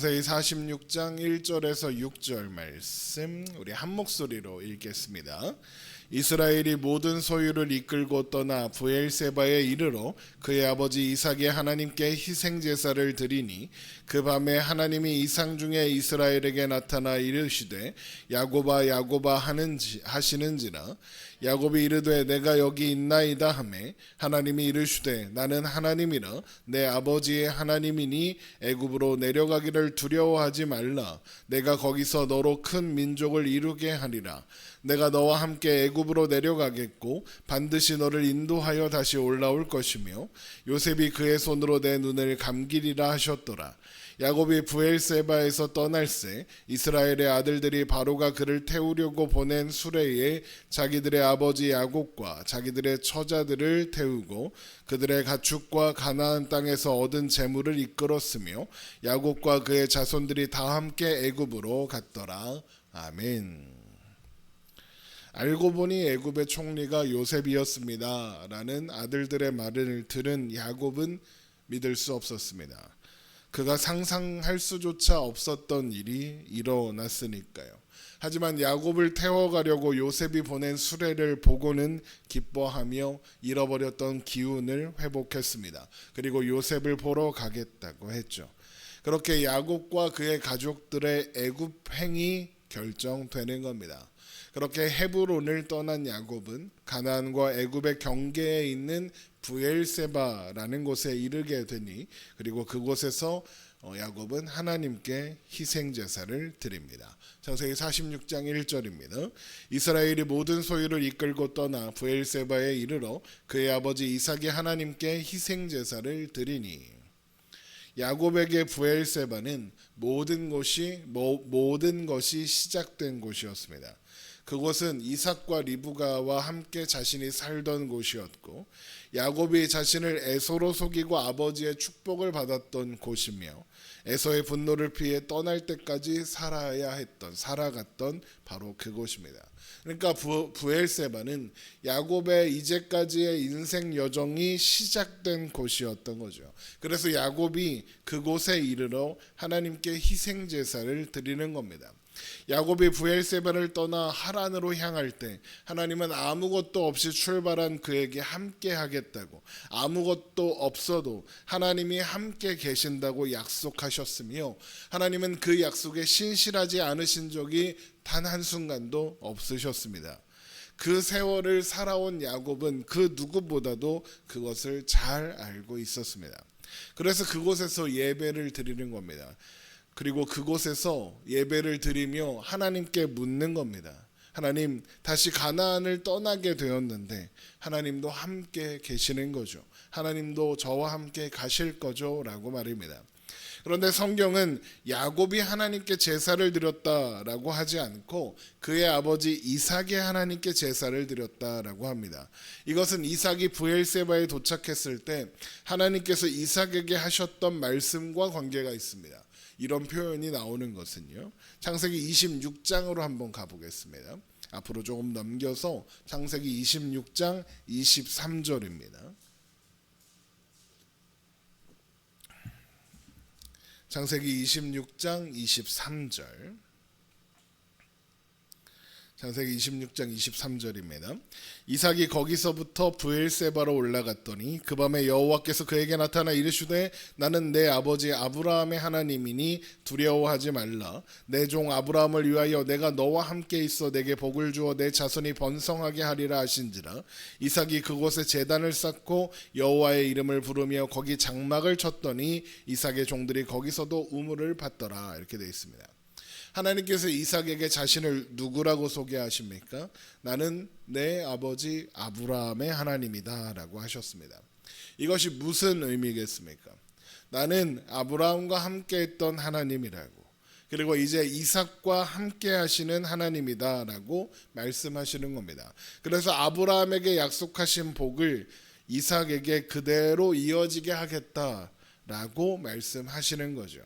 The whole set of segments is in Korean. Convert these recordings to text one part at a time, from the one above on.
창세기 46장 1절에서 6절 말씀 우리 한 목소리로 읽겠습니다. 이스라엘이 모든 소유를 이끌고 떠나 부엘세바에 이르러 그의 아버지 이삭의 하나님께 희생 제사를 드리니 그 밤에 하나님이 이상 중에 이스라엘에게 나타나 이르시되 야고바 야고바 하는지 하시는지라. 야곱이 이르되 내가 여기 있나이다 하매 하나님이 이르시되 나는 하나님이라. 내 아버지의 하나님이니 애굽으로 내려가기를 두려워하지 말라. 내가 거기서 너로 큰 민족을 이루게 하리라. 내가 너와 함께 애굽 으로 내려가겠고 반드시 너를 인도하여 다시 올라올 것이며 요셉이 그의 손으로 내 눈을 감기리라 하셨더라 야곱이 부엘세바에서 떠날새 이스라엘의 아들들이 바로가 그를 태우려고 보낸 수레에 자기들의 아버지 야곱과 자기들의 처자들을 태우고 그들의 가축과 가나안 땅에서 얻은 재물을 이끌었으며 야곱과 그의 자손들이 다 함께 애굽으로 갔더라 아멘. 알고 보니 애굽의 총리가 요셉이었습니다 라는 아들들의 말을 들은 야곱은 믿을 수 없었습니다. 그가 상상할 수조차 없었던 일이 일어났으니까요. 하지만 야곱을 태워가려고 요셉이 보낸 수레를 보고는 기뻐하며 잃어버렸던 기운을 회복했습니다. 그리고 요셉을 보러 가겠다고 했죠. 그렇게 야곱과 그의 가족들의 애굽 행이 결정되는 겁니다. 그렇게 헤브론을 떠난 야곱은 가나안과 애굽의 경계에 있는 부엘세바라는 곳에 이르게 되니 그리고 그곳에서 어, 야곱은 하나님께 희생 제사를 드립니다. 창세기 46장 1절입니다. 이스라엘이 모든 소유를 이끌고 떠나 부엘세바에 이르러 그의 아버지 이삭이 하나님께 희생 제사를 드리니 야곱에게 부엘세바는 모든 것이 모든 것이 시작된 곳이었습니다. 그곳은 이삭과 리브가와 함께 자신이 살던 곳이었고 야곱이 자신을 에서로 속이고 아버지의 축복을 받았던 곳이며 에서의 분노를 피해 떠날 때까지 살아야 했던 살아갔던 바로 그곳입니다. 그러니까 부, 부엘세바는 야곱의 이제까지의 인생 여정이 시작된 곳이었던 거죠. 그래서 야곱이 그곳에 이르러 하나님께 희생 제사를 드리는 겁니다. 야곱이 부엘세바를 떠나 하란으로 향할 때 하나님은 아무것도 없이 출발한 그에게 함께 하겠다고 아무것도 없어도 하나님이 함께 계신다고 약속하셨으며 하나님은 그 약속에 신실하지 않으신 적이 단 한순간도 없으셨습니다. 그 세월을 살아온 야곱은 그 누구보다도 그것을 잘 알고 있었습니다. 그래서 그곳에서 예배를 드리는 겁니다. 그리고 그곳에서 예배를 드리며 하나님께 묻는 겁니다. 하나님 다시 가나안을 떠나게 되었는데 하나님도 함께 계시는 거죠. 하나님도 저와 함께 가실 거죠라고 말입니다. 그런데 성경은 야곱이 하나님께 제사를 드렸다라고 하지 않고 그의 아버지 이삭의 하나님께 제사를 드렸다라고 합니다. 이것은 이삭이 부엘세바에 도착했을 때 하나님께서 이삭에게 하셨던 말씀과 관계가 있습니다. 이런 표현이 나오는 것은요. 창세기 26장으로 한번 가보겠습니다. 앞으로 조금 넘겨서 창세기 26장 23절입니다. 창세기 26장 23절. 창세기 26장 23절입니다. 이삭이 거기서부터 부엘세바로 올라갔더니 그 밤에 여호와께서 그에게 나타나 이르시되 나는 내 아버지 아브라함의 하나님이니 두려워하지 말라 내 종 아브라함을 위하여 내가 너와 함께 있어 내게 복을 주어 내 자손이 번성하게 하리라 하신지라 이삭이 그곳에 제단을 쌓고 여호와의 이름을 부르며 거기 장막을 쳤더니 이삭의 종들이 거기서도 우물을 받더라 이렇게 되어 있습니다. 하나님께서 이삭에게 자신을 누구라고 소개하십니까? 나는 내 아버지 아브라함의 하나님이다라고 하셨습니다. 이것이 무슨 의미겠습니까? 나는 아브라함과 함께 했던 하나님이라고. 그리고 이제 이삭과 함께 하시는 하나님이다라고 말씀하시는 겁니다. 그래서 아브라함에게 약속하신 복을 이삭에게 그대로 이어지게 하겠다라고 말씀하시는 거죠.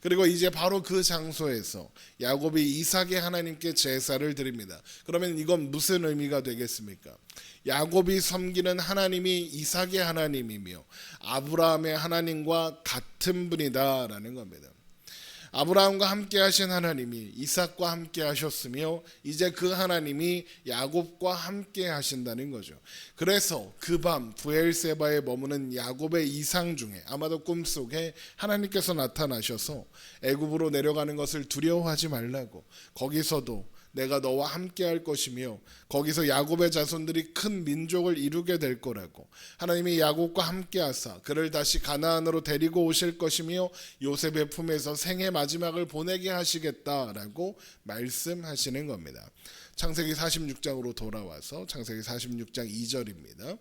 그리고 이제 바로 그 장소에서 야곱이 이삭의 하나님께 제사를 드립니다. 그러면 이건 무슨 의미가 되겠습니까? 야곱이 섬기는 하나님이 이삭의 하나님이며 아브라함의 하나님과 같은 분이다라는 겁니다. 아브라함과 함께 하신 하나님이 이삭과 함께 하셨으며 이제 그 하나님이 야곱과 함께 하신다는 거죠. 그래서 그 밤 부엘세바에 머무는 야곱의 이상 중에 아마도 꿈속에 하나님께서 나타나셔서 애굽으로 내려가는 것을 두려워하지 말라고 거기서도 내가 너와 함께 할 것이며 거기서 야곱의 자손들이 큰 민족을 이루게 될 거라고 하나님이 야곱과 함께 하사 그를 다시 가나안으로 데리고 오실 것이며 요셉의 품에서 생의 마지막을 보내게 하시겠다라고 말씀하시는 겁니다. 창세기 46장으로 돌아와서 창세기 46장 2절입니다.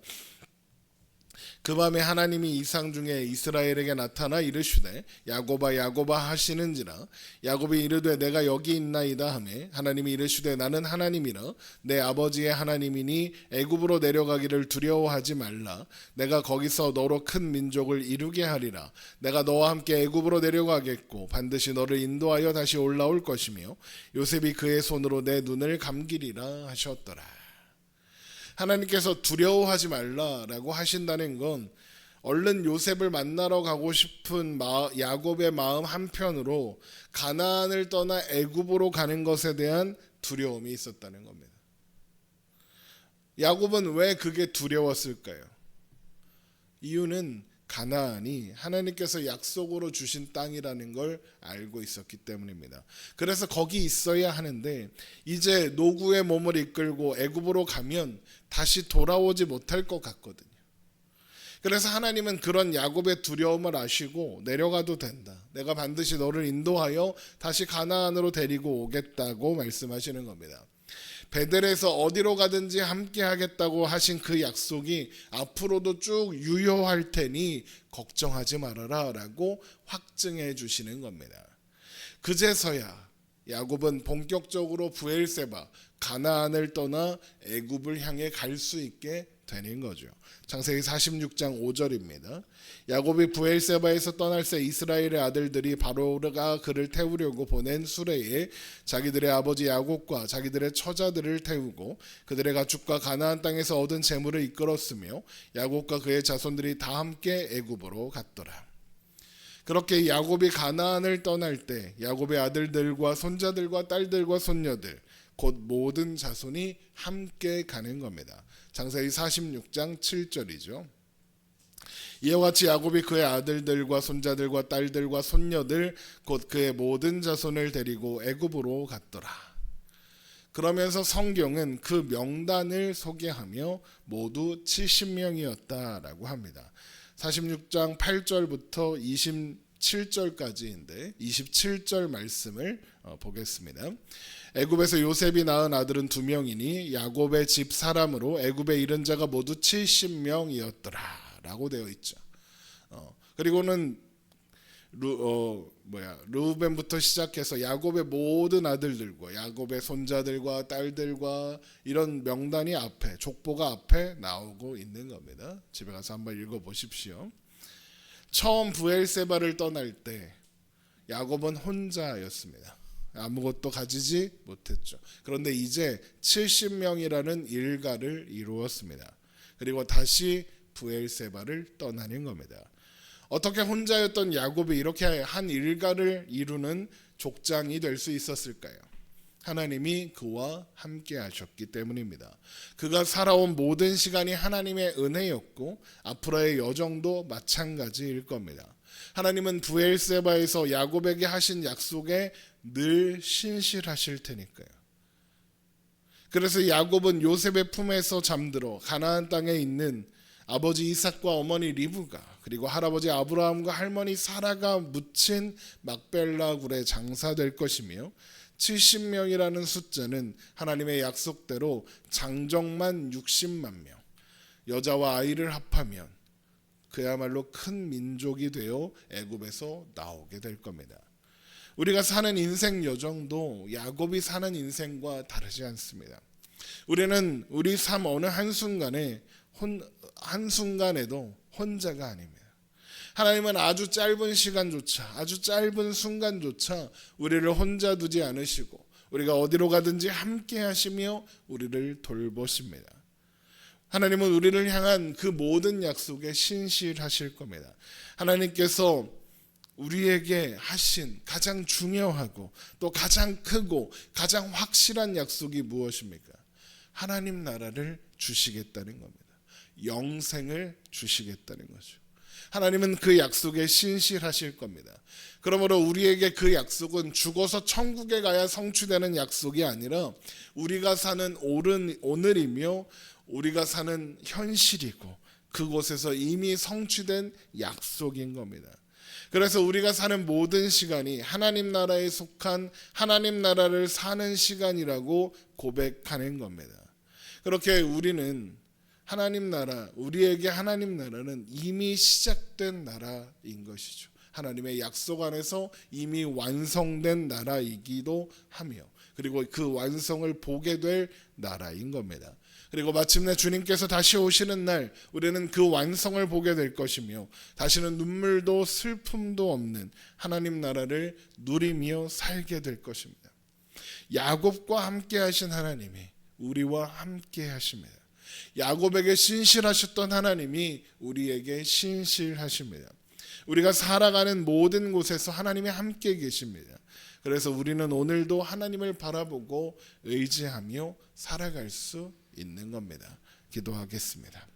그 밤에 하나님이 이상 중에 이스라엘에게 나타나 이르시되 야고바 야고바 하시는지라. 야곱이 이르되 내가 여기 있나이다 하매 하나님이 이르시되 나는 하나님이라. 내 아버지의 하나님이니 애굽으로 내려가기를 두려워하지 말라. 내가 거기서 너로 큰 민족을 이루게 하리라. 내가 너와 함께 애굽으로 내려가겠고 반드시 너를 인도하여 다시 올라올 것이며 요셉이 그의 손으로 내 눈을 감기리라 하셨더라 하나님께서 두려워하지 말라라고 하신다는 건 얼른 요셉을 만나러 가고 싶은 마, 야곱의 마음 한편으로 가나안을 떠나 애굽으로 가는 것에 대한 두려움이 있었다는 겁니다. 야곱은 왜 그게 두려웠을까요? 이유는 가나안이 하나님께서 약속으로 주신 땅이라는 걸 알고 있었기 때문입니다. 그래서 거기 있어야 하는데 이제 노구의 몸을 이끌고 애굽으로 가면 다시 돌아오지 못할 것 같거든요. 그래서 하나님은 그런 야곱의 두려움을 아시고 내려가도 된다. 내가 반드시 너를 인도하여 다시 가나안으로 데리고 오겠다고 말씀하시는 겁니다. 베델에서 어디로 가든지 함께 하겠다고 하신 그 약속이 앞으로도 쭉 유효할 테니 걱정하지 말아라 라고 확증해 주시는 겁니다. 그제서야 야곱은 본격적으로 부엘세바 가나안을 떠나 애굽을 향해 갈 수 있게 되는 거죠. 창세기 46장 5절입니다. 야곱이 부엘세바에서 떠날 새 이스라엘의 아들들이 바로가 그를 태우려고 보낸 수레에 자기들의 아버지 야곱과 자기들의 처자들을 태우고 그들의 가축과 가나안 땅에서 얻은 재물을 이끌었으며 야곱과 그의 자손들이 다 함께 애굽으로 갔더라. 그렇게 야곱이 가나안을 떠날 때 야곱의 아들들과 손자들과 딸들과 손녀들 곧 모든 자손이 함께 가는 겁니다. 장세기 46장 7절이죠. 이와 같이 야곱이 그의 아들들과 손자들과 딸들과 손녀들 곧 그의 모든 자손을 데리고 애굽으로 갔더라. 그러면서 성경은 그 명단을 소개하며 모두 70명이었다라고 합니다. 46장 8절부터 27절까지인데 27절 말씀을 어, 보겠습니다. 애굽에서 요셉이 낳은 아들은 두 명이니 야곱의 집 사람으로 애굽에 이른 자가 모두 70명이었더라라고 되어 있죠. 어, 그리고는 루, 어, 뭐야 루벤부터 시작해서 야곱의 모든 아들들과 야곱의 손자들과 딸들과 이런 명단이 앞에 족보가 앞에 나오고 있는 겁니다. 집에 가서 한번 읽어 보십시오. 처음 부엘세바를 떠날 때 야곱은 혼자였습니다. 아무것도 가지지 못했죠. 그런데 이제 70명이라는 일가를 이루었습니다. 그리고 다시 부엘세바를 떠나는 겁니다. 어떻게 혼자였던 야곱이 이렇게 한 일가를 이루는 족장이 될 수 있었을까요? 하나님이 그와 함께 하셨기 때문입니다. 그가 살아온 모든 시간이 하나님의 은혜였고 앞으로의 여정도 마찬가지일 겁니다. 하나님은 부엘세바에서 야곱에게 하신 약속에 늘 신실하실 테니까요. 그래서 야곱은 요셉의 품에서 잠들어 가나안 땅에 있는 아버지 이삭과 어머니 리브가 그리고 할아버지 아브라함과 할머니 사라가 묻힌 막벨라 굴에 장사될 것이며 70명이라는 숫자는 하나님의 약속대로 장정만 60만 명 여자와 아이를 합하면 그야말로 큰 민족이 되어 애굽에서 나오게 될 겁니다. 우리가 사는 인생 여정도 야곱이 사는 인생과 다르지 않습니다. 우리는 우리 삶 어느 한순간에 혼, 한순간에도 혼자가 아닙니다. 하나님은 아주 짧은 시간조차 아주 짧은 순간조차 우리를 혼자 두지 않으시고 우리가 어디로 가든지 함께 하시며 우리를 돌보십니다. 하나님은 우리를 향한 그 모든 약속에 신실하실 겁니다. 하나님께서 우리에게 하신 가장 중요하고 또 가장 크고 가장 확실한 약속이 무엇입니까? 하나님 나라를 주시겠다는 겁니다. 영생을 주시겠다는 거죠. 하나님은 그 약속에 신실하실 겁니다. 그러므로 우리에게 그 약속은 죽어서 천국에 가야 성취되는 약속이 아니라 우리가 사는 오른 오늘이며 우리가 사는 현실이고 그곳에서 이미 성취된 약속인 겁니다. 그래서 우리가 사는 모든 시간이 하나님 나라에 속한 하나님 나라를 사는 시간이라고 고백하는 겁니다. 그렇게 우리는 하나님 나라, 우리에게 하나님 나라는 이미 시작된 나라인 것이죠. 하나님의 약속 안에서 이미 완성된 나라이기도 하며 그리고 그 완성을 보게 될 나라인 겁니다. 그리고 마침내 주님께서 다시 오시는 날 우리는 그 완성을 보게 될 것이며 다시는 눈물도 슬픔도 없는 하나님 나라를 누리며 살게 될 것입니다. 야곱과 함께 하신 하나님이 우리와 함께 하십니다. 야곱에게 신실하셨던 하나님이 우리에게 신실하십니다. 우리가 살아가는 모든 곳에서 하나님이 함께 계십니다. 그래서 우리는 오늘도 하나님을 바라보고 의지하며 살아갈 수 있는 겁니다. 기도하겠습니다.